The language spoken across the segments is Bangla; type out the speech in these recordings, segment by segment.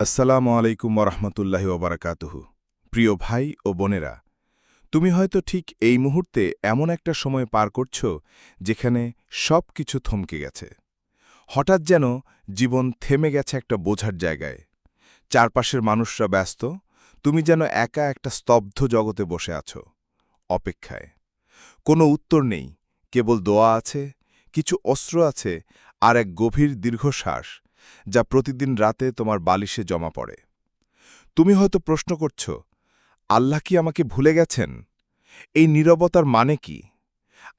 আসসালামু আলাইকুম ওরহমতুল্লাহি ওবরাকাতুহু প্রিয় ভাই ও বোনেরা, তুমি হয়তো ঠিক এই মুহূর্তে এমন একটা সময় পার করছ যেখানে সব কিছু থমকে গেছে। হঠাৎ যেন জীবন থেমে গেছে একটা বোঝার জায়গায়। চারপাশের মানুষরা ব্যস্ত, তুমি যেন একা একটা স্তব্ধ জগতে বসে আছো, অপেক্ষায়। কোনো উত্তর নেই, কেবল দোয়া আছে, কিছু অস্ত্র আছে, আর এক গভীর দীর্ঘশ্বাস যা প্রতিদিন রাতে তোমার বালিশে জমা পড়ে। তুমি হয়তো প্রশ্ন করছ, আল্লাহ কি আমাকে ভুলে গেছেন? এই নীরবতার মানে কি?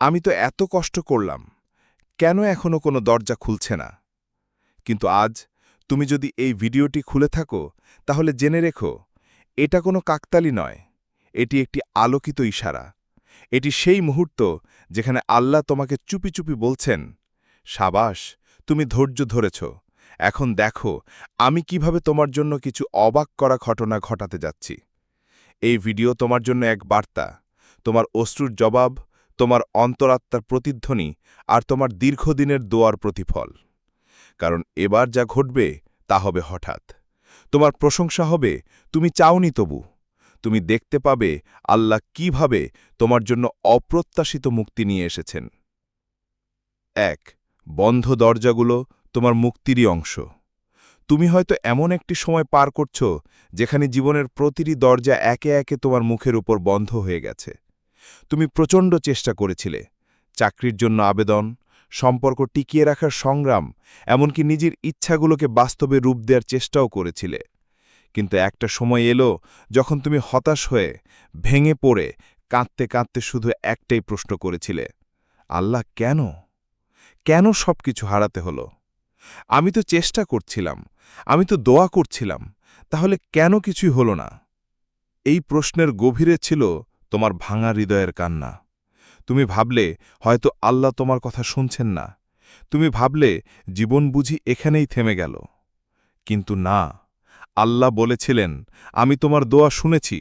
আমি তো এত কষ্ট করলাম, কেন এখনও কোনো দরজা খুলছে না? কিন্তু আজ তুমি যদি এই ভিডিওটি খুলে থাকো, তাহলে জেনে রেখো, এটা কোনো কাকতালি নয়, এটি একটি আলোকিত ইশারা। এটি সেই মুহূর্ত যেখানে আল্লাহ তোমাকে চুপি চুপি বলছেন, সাবাস, তুমি ধৈর্য ধরেছ। এখন দেখো, আমি কীভাবে তোমার জন্য কিছু অবাক করা ঘটনা ঘটাতে যাচ্ছি। এই ভিডিও তোমার জন্য এক বার্তা। তোমার অশ্রুর জবাব, তোমার অন্তরাত্মার প্রতিধ্বনি আর তোমার দীর্ঘদিনের দোয়ার প্রতিফল। কারণ এবার যা ঘটবে, তা হবে হঠাৎ। তোমার প্রশংসা হবে, তুমি চাওনি তবু। তুমি দেখতে পাবে আল্লাহ কীভাবে তোমার জন্য অপ্রত্যাশিত মুক্তি নিয়ে এসেছেন। এক, বন্ধ দরজাগুলো তোমার মুক্তিরই অংশ। তুমি হয়তো এমন একটি সময় পার করছ, যেখানে জীবনের প্রতিটি দরজা একে একে তোমার মুখের উপর বন্ধ হয়ে গেছে। তুমি প্রচণ্ড চেষ্টা করেছিলে, চাকরির জন্য আবেদন, সম্পর্ক টিকিয়ে রাখার সংগ্রাম, এমনকি নিজের ইচ্ছাগুলোকে বাস্তবে রূপ দেওয়ার চেষ্টাও করেছিলে। কিন্তু একটা সময় এলো, যখন তুমি হতাশ হয়ে, ভেঙে পড়ে, কাঁদতে কাঁদতে শুধু একটাই প্রশ্ন করেছিলে, আল্লাহ কেন? কেন সব কিছু হারাতে হলো? আমি তো চেষ্টা করছিলাম, আমি তো দোয়া করছিলাম, তাহলে কেন কিছুই হলো না? এই প্রশ্নের গভীরে ছিল তোমার ভাঙা হৃদয়ের কান্না। তুমি ভাবলে হয়তো আল্লাহ তোমার কথা শুনছেন না। তুমি ভাবলে জীবন বুঝি এখানেই থেমে গেল। কিন্তু না, আল্লাহ বলেছিলেন, আমি তোমার দোয়া শুনেছি,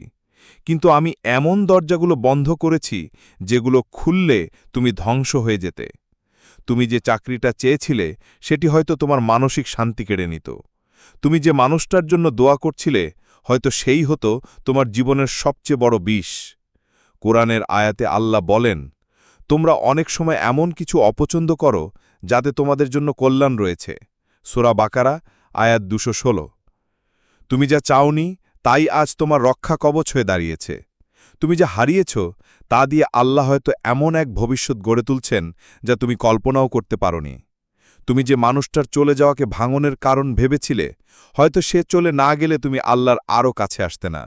কিন্তু আমি এমন দরজাগুলো বন্ধ করেছি যেগুলো খুললে তুমি ধ্বংস হয়ে যেতে। তুমি যে চাকরিটা চেয়েছিলে, সেটি হয়তো তোমার মানসিক শান্তি কেড়ে নিত। তুমি যে মানুষটার জন্য দোয়া করছিলে, হয়তো সেই হতো তোমার জীবনের সবচেয়ে বড় বিষ। কোরআনের আয়াতে আল্লাহ বলেন, তোমরা অনেক সময় এমন কিছু অপছন্দ করো, যাতে তোমাদের জন্য কল্যাণ রয়েছে। সোরা বাকারা, আয়াত দুশো তুমি যা চাওনি, তাই আজ তোমার রক্ষা কবচ হয়ে দাঁড়িয়েছে। তুমি যা হারিয়েছ, তা দিয়ে আল্লাহ হয়তো এমন এক ভবিষ্যৎ গড়ে তুলছেন যা তুমি কল্পনাও করতে পারোনি। তুমি যে মানুষটার চলে যাওয়াকে ভাঙনের কারণ ভেবেছিলে, হয়তো সে চলে না গেলে তুমি আল্লাহর আরও কাছে আসতে না।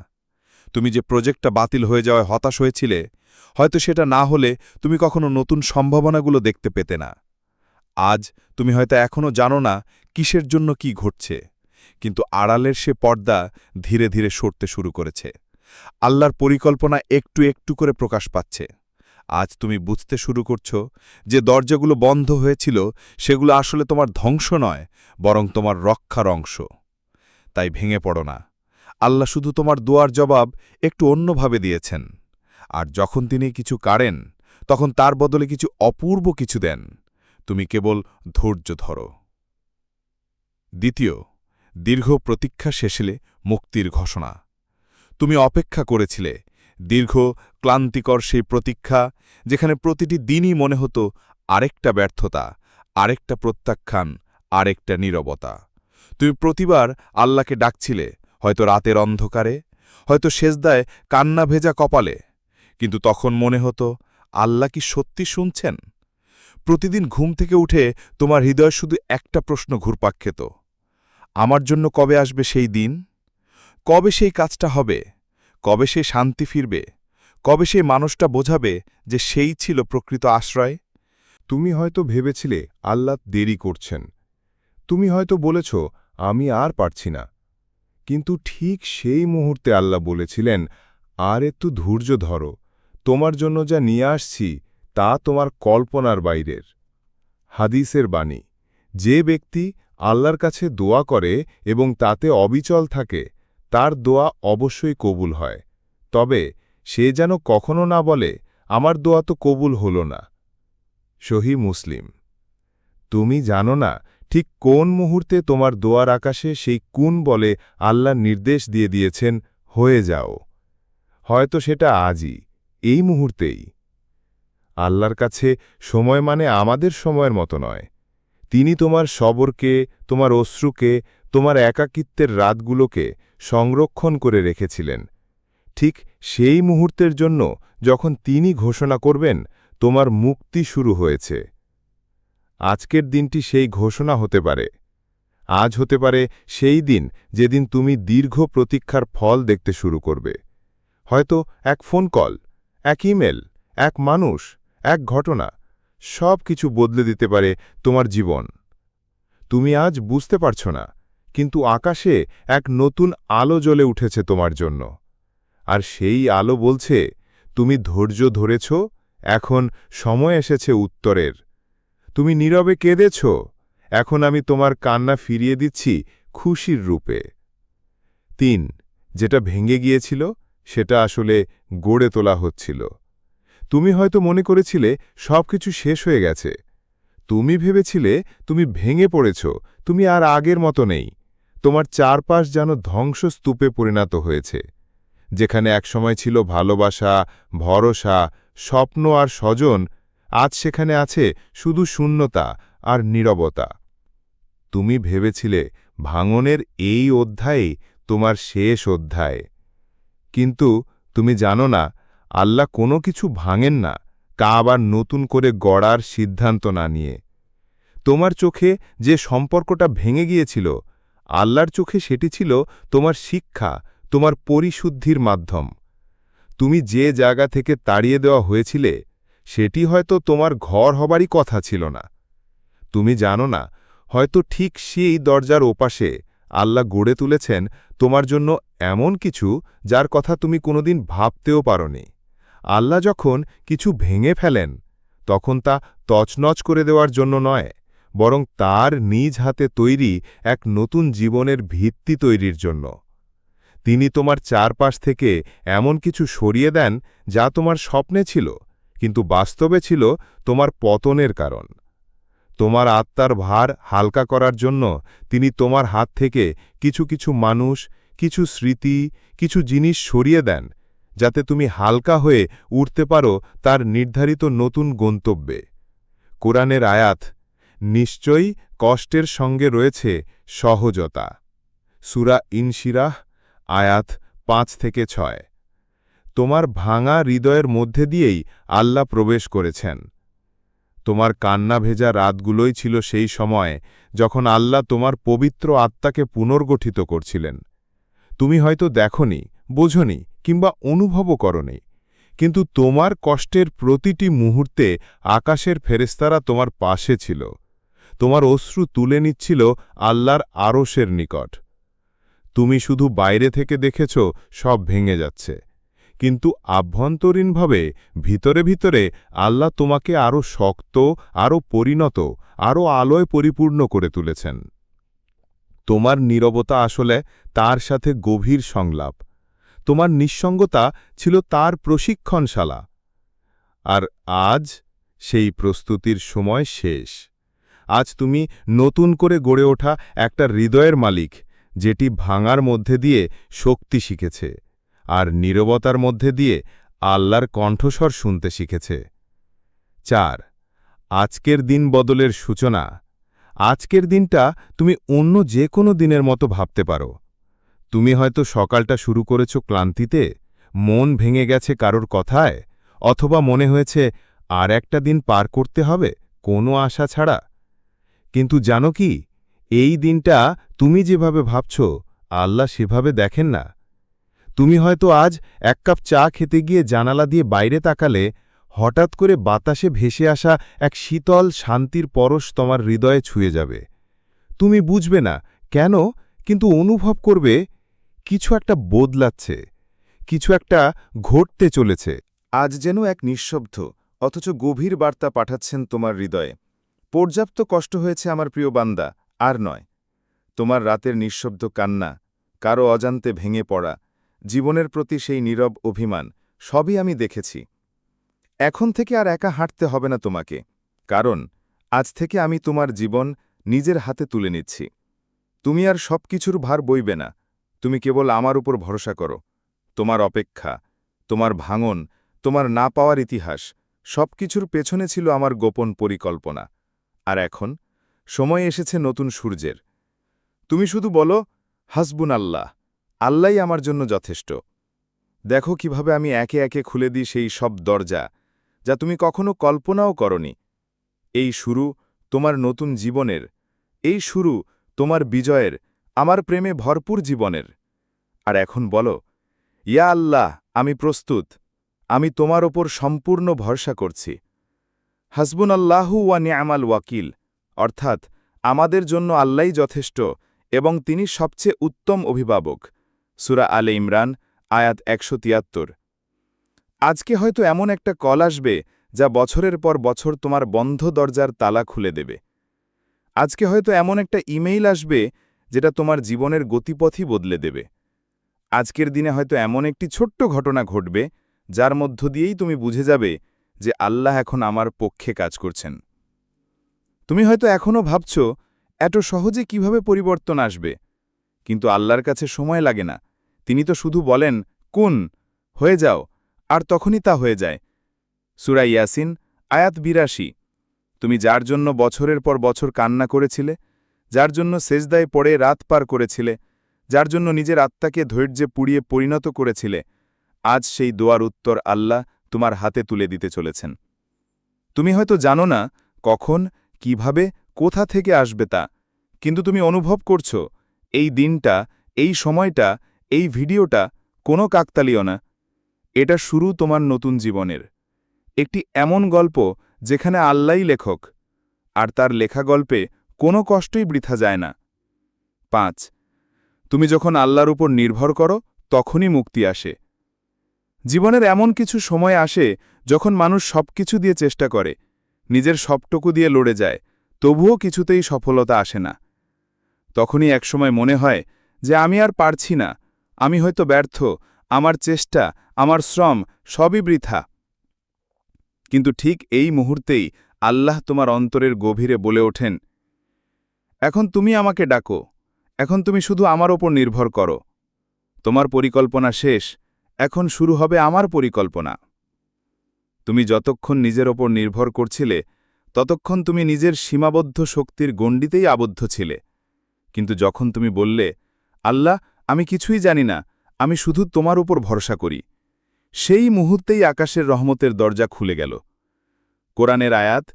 তুমি যে প্রজেক্টটা বাতিল হয়ে যাওয়ায় হতাশ হয়েছিলে, হয়তো সেটা না হলে তুমি কখনো নতুন সম্ভাবনাগুলো দেখতে পেতে না। আজ তুমি হয়তো এখনও জানো না কিসের জন্য কি ঘটছে, কিন্তু আড়ালের সে পর্দা ধীরে ধীরে সরতে শুরু করেছে। আল্লাহর পরিকল্পনা একটু একটু করে প্রকাশ পাচ্ছে। আজ তুমি বুঝতে শুরু করছ যে দরজাগুলো বন্ধ হয়েছিল, সেগুলো আসলে তোমার ধ্বংস নয়, বরং তোমার রক্ষার অংশ। তাই ভেঙে পড়ো না। আল্লাহ শুধু তোমার দোয়ার জবাব একটু অন্যভাবে দিয়েছেন। আর যখন তিনি কিছু কাড়েন, তখন তার বদলে কিছু অপূর্ব কিছু দেন। তুমি কেবল ধৈর্য ধরো। দ্বিতীয়, দীর্ঘ প্রতীক্ষা শেষেলে মুক্তির ঘোষণা। তুমি অপেক্ষা করেছিলে। দীর্ঘ, ক্লান্তিকর সেই প্রতীক্ষা, যেখানে প্রতিটি দিনই মনে হতো আরেকটা ব্যর্থতা, আরেকটা প্রত্যাখ্যান, আরেকটা নীরবতা। তুমি প্রতিবার আল্লাহকে ডাকছিলে, হয়তো রাতের অন্ধকারে, হয়তো শেষদায় কান্না ভেজা কপালে, কিন্তু তখন মনে হতো, আল্লাহ কি সত্যি শুনছেন? প্রতিদিন ঘুম থেকে উঠে তোমার হৃদয় শুধু একটা প্রশ্ন ঘুরপাক খেত, আমার জন্য কবে আসবে সেই দিন? কবে সেই কাজটা হবে? কবে সে শান্তি ফিরবে? কবে সেই মানুষটা বোঝাবে যে সেই ছিল প্রকৃত আশ্রয়? তুমি হয়তো ভেবেছিলে আল্লাহ দেরি করছেন। তুমি হয়তো বলেছ, আমি আর পারছি না। কিন্তু ঠিক সেই মুহূর্তে আল্লাহ বলেছিলেন, আর একটু ধৈর্য ধরো। তোমার জন্য যা নিয়ে আসছি, তা তোমার কল্পনার বাইরের। হাদিসের বাণী, যে ব্যক্তি আল্লাহর কাছে দোয়া করে এবং তাতে অবিচল থাকে তার দোয়া অবশ্যই কবুল হয়। তবে সে যেন কখনো না বলে, আমার দোয়া তো কবুল হল না। সহি মুসলিম। তুমি জানো না ঠিক কোন মুহূর্তে তোমার দোয়ার আকাশে সেই কুন বলে আল্লাহ নির্দেশ দিয়ে দিয়েছেন, হয়ে যাও। হয়তো সেটা আজই, এই মুহূর্তেই। আল্লাহর কাছে সময় মানে আমাদের সময়ের মতো নয়। তিনি তোমার সবরকে, তোমার অশ্রুকে, তোমার একাকিত্বের রাতগুলোকে সংরক্ষণ করে রেখেছিলেন। ঠিক সেই মুহূর্তের জন্য যখন তিনি ঘোষণা করবেন, তোমার মুক্তি শুরু হয়েছে। আজকের দিনটি সেই ঘোষণা হতে পারে। আজ হতে পারে সেই দিন যেদিন তুমি দীর্ঘ প্রতীক্ষার ফল দেখতে শুরু করবে। হয়তো এক ফোন কল, এক ইমেল, এক মানুষ, এক ঘটনা সব কিছু বদলে দিতে পারে তোমার জীবন। তুমি আজ বুঝতে পারছ না কিন্তু আকাশে এক নতুন আলো জ্বলে উঠেছে তোমার জন্য। আর সেই আলো বলছে, তুমি ধৈর্য ধরেছ, এখন সময় এসেছে উত্তরের। তুমি নীরবে কেঁদেছ, এখন আমি তোমার কান্না ফিরিয়ে দিচ্ছি খুশির রূপে। তিন, যেটা ভেঙে গিয়েছিল, সেটা আসলে গড়ে তোলা হচ্ছিল। তুমি হয়তো মনে করেছিলে, সবকিছু শেষ হয়ে গেছে। তুমি ভেবেছিলে, তুমি ভেঙে পড়েছ, তুমি আর আগের মতো নেই। তোমার চারপাশ যেন ধ্বংসস্তূপে পরিণত হয়েছে, যেখানে একসময় ছিল ভালোবাসা, ভরসা, স্বপ্ন আর স্বজন, আজ সেখানে আছে শুধু শূন্যতা আর নীরবতা। তুমি ভেবেছিলে ভাঙনের এই অধ্যায়ে তোমার শেষ অধ্যায়। কিন্তু তুমি জানো না, আল্লাহ কোনো কিছু ভাঙেন না, তা আবার নতুন করে গড়ার সিদ্ধান্ত না নিয়ে। তোমার চোখে যে সম্পর্কটা ভেঙে গিয়েছিল আল্লাহর চোখে সেটি ছিল তোমার শিক্ষা, তোমার পরিশুদ্ধির মাধ্যম। তুমি যে জায়গা থেকে তাড়িয়ে দেওয়া হয়েছিলে, সেটি হয়তো তোমার ঘর হবারই কথা ছিল না। তুমি জানো না, হয়তো ঠিক সেই দরজার ওপাশে আল্লাহ গড়ে তুলেছেন তোমার জন্য এমন কিছু যার কথা তুমি কোনোদিন ভাবতেও পারনি। আল্লাহ যখন কিছু ভেঙে ফেলেন, তখন তা তছনছ করে দেওয়ার জন্য নয় বরং তার নিজ হাতে তৈরি এক নতুন জীবনের ভিত্তি তৈরির জন্য। তিনি তোমার চারপাশ থেকে এমন কিছু সরিয়ে দেন যা তোমার স্বপ্নে ছিল, কিন্তু বাস্তবে ছিল তোমার পতনের কারণ। তোমার আত্মার ভার হালকা করার জন্য তিনি তোমার হাত থেকে কিছু কিছু মানুষ, কিছু স্মৃতি, কিছু জিনিস সরিয়ে দেন, যাতে তুমি হালকা হয়ে উঠতে পারো তার নির্ধারিত নতুন গন্তব্যে। কোরআনের আয়াত নিশ্চয়ই কষ্টের সঙ্গে রয়েছে সহজতা। সুরা ইনশিরাহ, আয়াত পাঁচ থেকে ছয়। তোমার ভাঙা হৃদয়ের মধ্যে দিয়েই আল্লাহ প্রবেশ করেছেন। তোমার কান্না ভেজা রাতগুলোই ছিল সেই সময় যখন আল্লাহ তোমার পবিত্র আত্মাকে পুনর্গঠিত করছিলেন। তুমি হয়তো দেখনি, বোঝনি কিংবা অনুভবও করনি, কিন্তু তোমার কষ্টের প্রতিটি মুহূর্তে আকাশের ফেরেস্তারা তোমার পাশে ছিল। তোমার অশ্রু তুলে নিচ্ছিল আল্লাহর আরশের নিকট। তুমি শুধু বাইরে থেকে দেখেছ, সব ভেঙে যাচ্ছে। কিন্তু আভ্যন্তরীণভাবে, ভিতরে ভিতরে আল্লাহ তোমাকে আরও শক্ত আরও পরিণত আরও আলোয় পরিপূর্ণ করে তুলেছেন। তোমার নীরবতা আসলে তার সাথে গভীর সংলাপ। তোমার নিঃসঙ্গতা ছিল তার প্রশিক্ষণশালা। আর আজ সেই প্রস্তুতির সময় শেষ। আজ তুমি নতুন করে গড়ে ওঠা একটা হৃদয়ের মালিক, যেটি ভাঙার মধ্যে দিয়ে শক্তি শিখেছে, আর নীরবতার মধ্যে দিয়ে আল্লাহর কণ্ঠস্বর শুনতে শিখেছে। চার, আজকের দিন বদলের সূচনা। আজকের দিনটা তুমি অন্য যে কোনো দিনের মতো ভাবতে পারো। তুমি হয়তো সকালটা শুরু করেছ ক্লান্তিতে, মন ভেঙে গেছে কারোর কথায়, অথবা মনে হয়েছে, আর একটা দিন পার করতে হবে, কোনো আশা ছাড়া। কিন্তু জানো কি, এই দিনটা তুমি যেভাবে ভাবছ, আল্লাহ সেভাবে দেখেন না। তুমি হয়তো আজ এক কাপ চা খেতে গিয়ে জানালা দিয়ে বাইরে তাকালে হঠাৎ করে বাতাসে ভেসে আসা এক শীতল, শান্তির পরশ তোমার হৃদয়ে ছুঁয়ে যাবে। তুমি বুঝবে না, কেন? কিন্তু অনুভব করবে, কিছু একটা বদলাচ্ছে, কিছু একটা ঘটতে চলেছে। আজ যেন এক নিঃশব্দ, অথচ গভীর বার্তা পাঠাচ্ছেন তোমার হৃদয়ে। পর্যাপ্ত কষ্ট হয়েছে আমার প্রিয় বান্দা, আর নয়। তোমার রাতের নিঃশব্দ কান্না, কারও অজান্তে ভেঙে পড়া, জীবনের প্রতি সেই নীরব অভিমান, সবই আমি দেখেছি। এখন থেকে আর একা হাঁটতে হবে না তোমাকে, কারণ আজ থেকে আমি তোমার জীবন নিজের হাতে তুলে নিচ্ছি। তুমি আর সব কিছুর ভার বইবে না, তুমি কেবল আমার উপর ভরসা করো। তোমার অপেক্ষা, তোমার ভাঙন, তোমার না পাওয়ার ইতিহাস সব কিছুর পেছনে ছিল আমার গোপন পরিকল্পনা। আর এখন সময় এসেছে নতুন সূর্যের। তুমি শুধু বলো হাসবুন আল্লাহ আল্লাহই আমার জন্য যথেষ্ট। দেখো কীভাবে আমি একে একে খুলে দিই সেই সব দরজা যা তুমি কখনো কল্পনাও করনি। এই শুরু তোমার নতুন জীবনের, এই শুরু তোমার বিজয়ের, আমার প্রেমে ভরপুর জীবনের। আর এখন বলো, ইয়া আল্লাহ, আমি প্রস্তুত, আমি তোমার ওপর সম্পূর্ণ ভরসা করছি। হাসবুন আল্লাহু ওয়া নিয়ামাল ওয়াকিল, অর্থাৎ আমাদের জন্য আল্লাহই যথেষ্ট এবং তিনি সবচেয়ে উত্তম অভিভাবক। সুরা আলে ইমরান, আয়াত একশো তিয়াত্তর। আজকে হয়তো এমন একটা কল আসবে যা বছরের পর বছর তোমার বন্ধ দরজার তালা খুলে দেবে। আজকে হয়তো এমন একটা ইমেইল আসবে যেটা তোমার জীবনের গতিপথই বদলে দেবে। আজকের দিনে হয়তো এমন একটি ছোট্ট ঘটনা ঘটবে যার মধ্য দিয়েই তুমি বুঝে যাবে যে আল্লাহ এখন আমার পক্ষে কাজ করছেন। তুমি হয়তো এখনও ভাবছ, এত সহজে কীভাবে পরিবর্তন আসবে? কিন্তু আল্লাহর কাছে সময় লাগে না। তিনি তো শুধু বলেন, কোন, হয়ে যাও। আর তখনই তা হয়ে যায়। সুরা ইয়াসিন, আয়াত বিরাশি। তুমি যার জন্য বছরের পর বছর কান্না করেছিলে, যার জন্য সেজদায় পড়ে রাত পার করেছিলে, যার জন্য নিজের আত্মাকে ধৈর্যে পুড়িয়ে পরিণত করেছিলে, আজ সেই দোয়ার উত্তর আল্লাহ তোমার হাতে তুলে দিতে চলেছেন। তুমি হয়তো জানো না কখন, কীভাবে, কোথা থেকে আসবে তা, কিন্তু তুমি অনুভব করছ, এই দিনটা, এই সময়টা, এই ভিডিওটা কোনো কাকতালীয় না। এটা শুরু তোমার নতুন জীবনের। একটি এমন গল্প যেখানে আল্লাই লেখক, আর তার লেখা গল্পে কোনো কষ্টই বৃথা যায় না। পাঁচ, তুমি যখন আল্লাহর উপর নির্ভর করো, তখনই মুক্তি আসে। জীবনের এমন কিছু সময় আসে যখন মানুষ সবকিছু দিয়ে চেষ্টা করে, নিজের সবটুকু দিয়ে লড়ে যায়, তবুও কিছুতেই সফলতা আসে না। তখনই একসময় মনে হয় যে আমি আর পারছি না, আমি হয়তো ব্যর্থ, আমার চেষ্টা, আমার শ্রম সবই বৃথা। কিন্তু ঠিক এই মুহূর্তেই আল্লাহ তোমার অন্তরের গভীরে বলে ওঠেন, এখন তুমি আমাকে ডাকো, এখন তুমি শুধু আমার ওপর নির্ভর করো। তোমার পরিকল্পনা শেষ এখন শুরু হবে আমার পরিকল্পনা। তুমি যতক্ষণ নিজের ওপর নির্ভর করছিলে, ততক্ষণ তুমি নিজের সীমাবদ্ধ শক্তির গণ্ডিতেই আবদ্ধ ছিলে। কিন্তু যখন তুমি বললে, আল্লাহ, আমি কিছুই জানি না, আমি শুধু তোমার উপর ভরসা করি, সেই মুহূর্তেই আকাশের রহমতের দরজা খুলে গেল। কোরআনের আয়াত,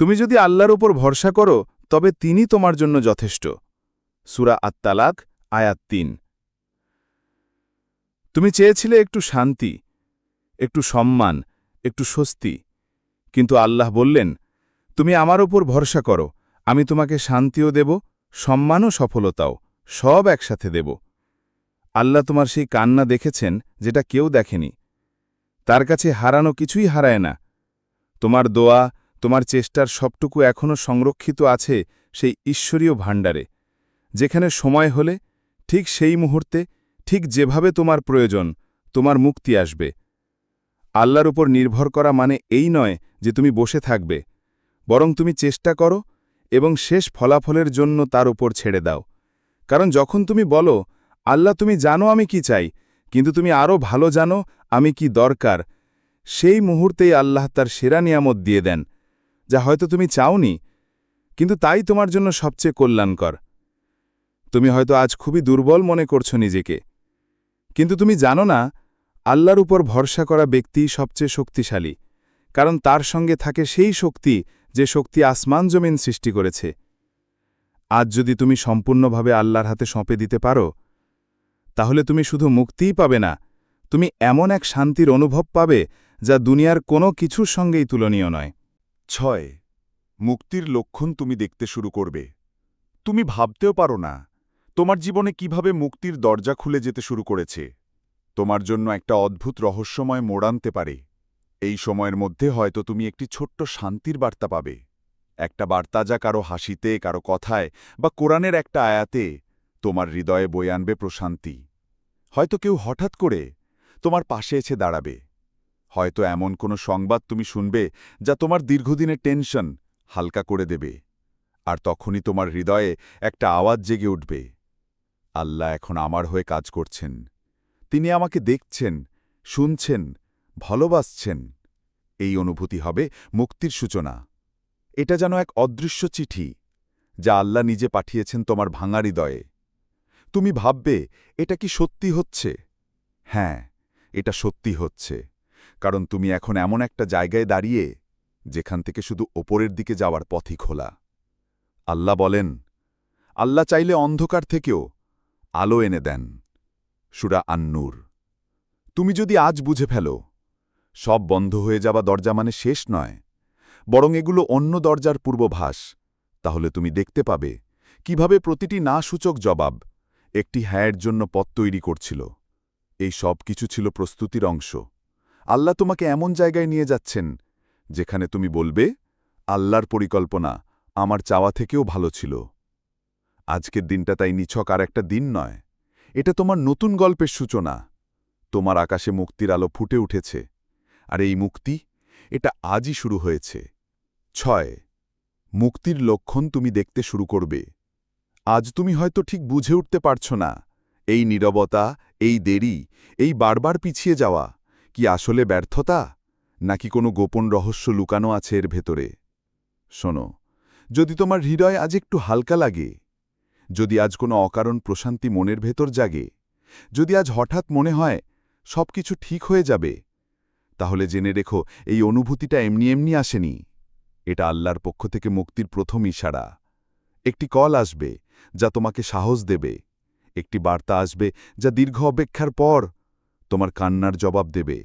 তুমি যদি আল্লাহর উপর ভরসা করো, তবে তিনি তোমার জন্য যথেষ্ট। সুরা আত্মালাক আয়াত তিন। তুমি চেয়েছিলে একটু শান্তি, একটু সম্মান, একটু স্বস্তি। কিন্তু আল্লাহ বললেন, তুমি আমার ওপর ভরসা করো, আমি তোমাকে শান্তিও দেব, সম্মানও সফলতাও, সব একসাথে দেব। আল্লাহ তোমার সেই কান্না দেখেছেন, যেটা কেউ দেখেনি। তার কাছে হারানো কিছুই হারায় না। তোমার দোয়া, তোমার চেষ্টার সবটুকু এখনও সংরক্ষিত আছে সেই ঈশ্বরীয় ভাণ্ডারে। যেখানে সময় হলে, ঠিক সেই মুহূর্তে ঠিক যেভাবে তোমার প্রয়োজন, তোমার মুক্তি আসবে। আল্লাহর উপর নির্ভর করা মানে এই নয় যে তুমি বসে থাকবে, বরং তুমি চেষ্টা করো এবং শেষ ফলাফলের জন্য তার উপর ছেড়ে দাও। কারণ যখন তুমি বলো, আল্লাহ, তুমি জানো আমি কি চাই, কিন্তু তুমি আরও ভালো জানো আমি কি দরকার, সেই মুহূর্তেই আল্লাহ তার সেরা নিয়ামত দিয়ে দেন, যা হয়তো তুমি চাওনি, কিন্তু তাই তোমার জন্য সবচেয়ে কল্যাণকর। তুমি হয়তো আজ খুবই দুর্বল মনে করছ নিজেকে কিন্তু তুমি জানো না, আল্লাহর উপর ভরসা করা ব্যক্তি সবচেয়ে শক্তিশালী, কারণ তার সঙ্গে থাকে সেই শক্তি যে শক্তি আসমান জমিন সৃষ্টি করেছে। আজ যদি তুমি সম্পূর্ণভাবে আল্লাহর হাতে সঁপে দিতে পারো, তাহলে তুমি শুধু মুক্তিই পাবে না, তুমি এমন এক শান্তির অনুভব পাবে যা দুনিয়ার কোনো কিছুর সঙ্গেই তুলনীয় নয়। ছয়, মুক্তির লক্ষণ তুমি দেখতে শুরু করবে। তুমি ভাবতেও পারো না তোমার জীবনে কীভাবে মুক্তির দরজা খুলে যেতে শুরু করেছে? তোমার জন্য একটা অদ্ভুত রহস্যময় মোড় আনতে পারে। এই সময়ের মধ্যে হয়তো তুমি একটি ছোট্ট শান্তির বার্তা পাবে। একটা বার্তা যা কারও হাসিতে, কারও কথায় বা কোরআনের একটা আয়াতে তোমার হৃদয়ে বয়ে আনবে প্রশান্তি। হয়তো কেউ হঠাৎ করে তোমার পাশে এসে দাঁড়াবে। হয়তো এমন কোনো সংবাদ তুমি শুনবে যা তোমার দীর্ঘদিনের টেনশন হালকা করে দেবে। আর তখনই তোমার হৃদয়ে একটা আওয়াজ জেগে উঠবে। আল্লাহ এখন আমার হয়ে কাজ করছেন। তিনি আমাকে দেখছেন, শুনছেন, ভালোবাসছেন। এই অনুভূতি হবে মুক্তির সূচনা। এটা যেন এক অদৃশ্য চিঠি, যা আল্লাহ নিজে পাঠিয়েছেন তোমার ভাঙা হৃদয়ে। তুমি ভাববে, এটা কি সত্যি হচ্ছে? হ্যাঁ এটা সত্যি হচ্ছে, কারণ তুমি এখন এমন একটা জায়গায় দাঁড়িয়ে, যেখান থেকে শুধু ওপরের দিকে যাওয়ার পথই খোলা। আল্লাহ বলেন, আল্লাহ চাইলে অন্ধকার থেকেও আলো এনে দেন। সুরা আন্নুর। তুমি যদি আজ বুঝে ফেলো, সব বন্ধ হয়ে যাওয়া দরজা মানে শেষ নয়, বরং এগুলো অন্য দরজার পূর্বভাস, তাহলে তুমি দেখতে পাবে কীভাবে প্রতিটি না সূচক জবাব একটি হ্যায়ের জন্য পথ তৈরি করছিল। এই সব কিছু ছিল প্রস্তুতির অংশ। আল্লাহ তোমাকে এমন জায়গায় নিয়ে যাচ্ছেন, যেখানে তুমি বলবে, আল্লাহর পরিকল্পনা আমার চাওয়া থেকেও ভালো ছিল। আজকের দিনটা তাই নিছক আর একটা দিন নয়। এটা তোমার নতুন গল্পের সূচনা। তোমার আকাশে মুক্তির আলো ফুটে উঠেছে। আর এই মুক্তি, এটা আজই শুরু হয়েছে। ছয়, মুক্তির লক্ষণ তুমি দেখতে শুরু করবে। আজ তুমি হয়তো ঠিক বুঝে উঠতে পারছ না। এই নীরবতা, এই দেরি, এই বারবার পিছিয়ে যাওয়া, কি আসলে ব্যর্থতা? নাকি কোনো গোপন রহস্য লুকানো আছে এর ভেতরে? শোনো, যদি তোমার হৃদয় আজ একটু হালকা লাগে যদি আজ কোনো অকারণ প্রশান্তি মনের ভেতর জাগে, যদি আজ হঠাৎ মনে হয় সব কিছু ঠিক হয়ে যাবে, তাহলে জেনে রেখো এই অনুভূতিটা এমনি এমনি আসেনি। এটা আল্লাহর পক্ষ থেকে মুক্তির প্রথম ইশারা। একটি কল আসবে যা তোমাকে সাহস দেবে। একটি বার্তা আসবে যা দীর্ঘ অপেক্ষার পর তোমার কান্নার জবাব দেবে।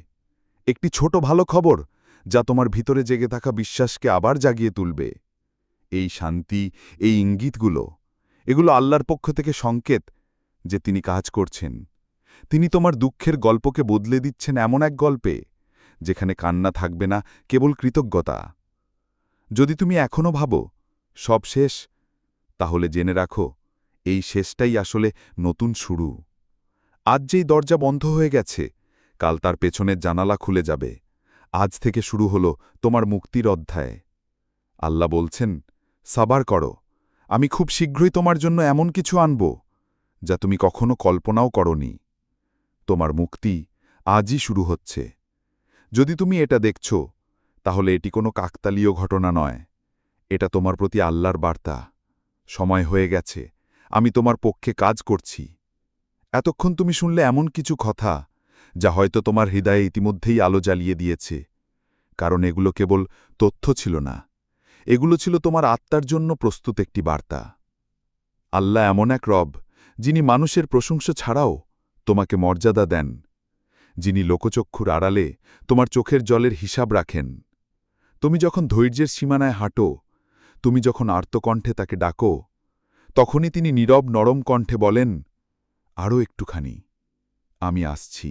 একটি ছোট ভালো খবর যা তোমার ভিতরে জেগে থাকা বিশ্বাসকে আবার জাগিয়ে তুলবে। এই শান্তি, এই ইঙ্গিতগুলো এগুলো আল্লাহর পক্ষ থেকে সংকেত যে তিনি কাজ করছেন। তিনি তোমার দুঃখের গল্পকে বদলে দিচ্ছেন এমন এক গল্পে, যেখানে কান্না থাকবে না, কেবল কৃতজ্ঞতা। যদি তুমি এখনও ভাবো, সব শেষ, তাহলে জেনে রাখো, এই শেষটাই আসলে নতুন শুরু। আজ যেই দরজা বন্ধ হয়ে গেছে, কাল তার পেছনের জানালা খুলে যাবে। আজ থেকে শুরু হল তোমার মুক্তির অধ্যায়। আল্লাহ বলছেন, সাবার করো। আমি খুব শীঘ্রই তোমার জন্য এমন কিছু আনব, যা তুমি কখনো কল্পনাও করনি। তোমার মুক্তি আজই শুরু হচ্ছে। যদি তুমি এটা দেখছ, তাহলে এটি কোনো কাকতালীয় ঘটনা নয়। এটা তোমার প্রতি আল্লাহর বার্তা। সময় হয়ে গেছে, আমি তোমার পক্ষে কাজ করছি। এতক্ষণ তুমি শুনলে এমন কিছু কথা, যা হয়তো তোমার হৃদয়ে ইতিমধ্যেই আলো জ্বালিয়ে দিয়েছে, কারণ এগুলো কেবল তথ্য ছিল না। এগুলো ছিল তোমার আত্মার জন্য প্রস্তুত একটি বার্তা। আল্লাহ এমন এক রব, যিনি মানুষের প্রশংসা ছাড়াও তোমাকে মর্যাদা দেন, যিনি লোকচক্ষুর আড়ালে তোমার চোখের জলের হিসাব রাখেন। তুমি যখন ধৈর্যের সীমানায় হাঁটো, তুমি যখন আর্তকণ্ঠে তাকে ডাকো, তখনই তিনি নীরব নরম কণ্ঠে বলেন আরও একটুখানি, আমি আসছি।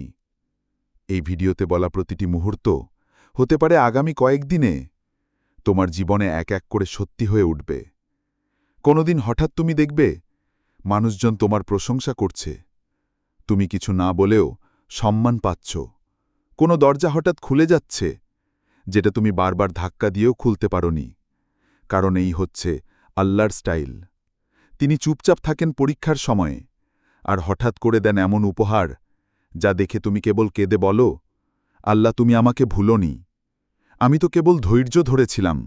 এই ভিডিওতে বলা প্রতিটি মুহূর্ত হতে পারে আগামী কয়েকদিনে তোমার জীবনে এক এক করে সত্যি হয়ে উঠবে। কোনোদিন হঠাৎ তুমি দেখবে, মানুষজন তোমার প্রশংসা করছে। তুমি কিছু না বলেও সম্মান পাচ্ছ। কোনো দরজা হঠাৎ খুলে যাচ্ছে, যেটা তুমি বারবার ধাক্কা দিয়েও খুলতে পারোনি। কারণ এই হচ্ছে আল্লাহর স্টাইল। তিনি চুপচাপ থাকেন পরীক্ষার সময়ে, আর হঠাৎ করে দেন এমন উপহার, যা দেখে তুমি কেবল কেঁদে বলো, আল্লাহ, তুমি আমাকে ভুলোনি। আমি তো কেবল ধৈর্য ধরেছিলাম।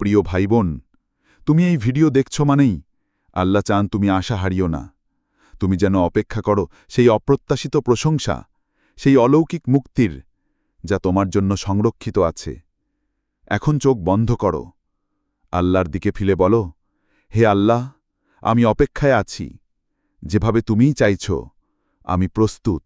প্রিয় ভাই বোন তুমি এই ভিডিও দেখছ মানেই, আল্লাহ চান তুমি আশা হারিও না। তুমি যেন অপেক্ষা করো সেই অপ্রত্যাশিত প্রশংসা, সেই অলৌকিক মুক্তির, যা তোমার জন্য সংরক্ষিত আছে। এখন চোখ বন্ধ করো। আল্লাহর দিকে ফিরে বলো, হে আল্লাহ, আমি অপেক্ষায় আছি। যেভাবে তুমিই চাইছ, আমি প্রস্তুত।